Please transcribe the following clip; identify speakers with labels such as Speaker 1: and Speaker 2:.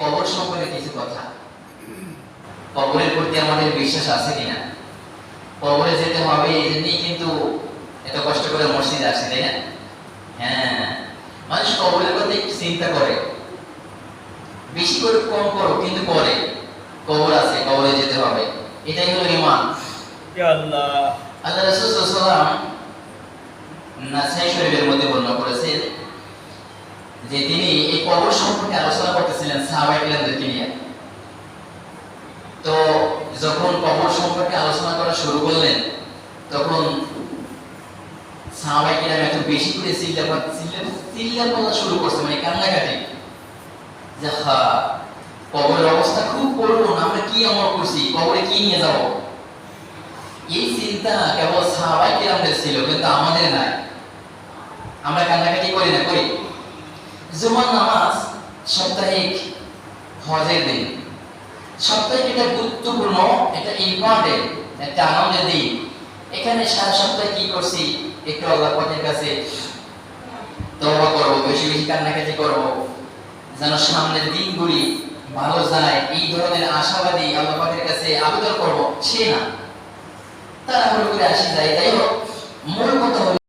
Speaker 1: কবর সম্পর্কে কিছু কথা? কবরের প্রতি আমাদের বিশ্বাস আছে কিনা? কবরে যেতে হবে এই জন্যই কিন্তু এত কষ্ট করে মসজিদে আসে তাই না? হ্যাঁ। মানুষ কবরের কথা চিন্তা করে। বেশি করে কম করো কিন্তু করে। কবর আছে কবরে যেতে হবে। এটাই হলো ইমান
Speaker 2: আল্লাহ।
Speaker 1: আল্লাহ রাসূল সাল্লাল্লাহু নাসাই শরীফের মধ্যে বর্ণনা করেছেন যে তিনি এই কবর সম্পর্কে আলোচনা নিয়ে। তো যখন কবর সম্পর্কে আলোচনা করা শুরু করলেন, তখন বেশি করে বলা শুরু করছে মানে কান্নাকাটি যে হা, কবরের অবস্থা খুব আমরা কি করছি? কবরে কি নিয়ে যাব? এই চিন্তা কেবল সাহাবাই কিরামদের ছিল, কিন্তু আমাদের নাই। আমরা কান্নাকাটি করি না, করি। জুমার নামাজ হজের দিন সাপ্তাহিক এটা গুরুত্বপূর্ণ, এটা ইম্পর্টেন্ট একটা আনন্দের দিন এখানে সারা সপ্তাহে কি করছি? একটু আল্লাহ পাকের কাছে তওবা করব, বেশি বেশি কান্নাকাটি করব। যেন সামনের দিনগুলি ভালো যায় এই ধরনের আশাবাদী আল্লাহ পাকের কাছে আবেদন করব। সে না। তাড়াহুড়ো করে আসি, যাই যাই হোক। মূল কথা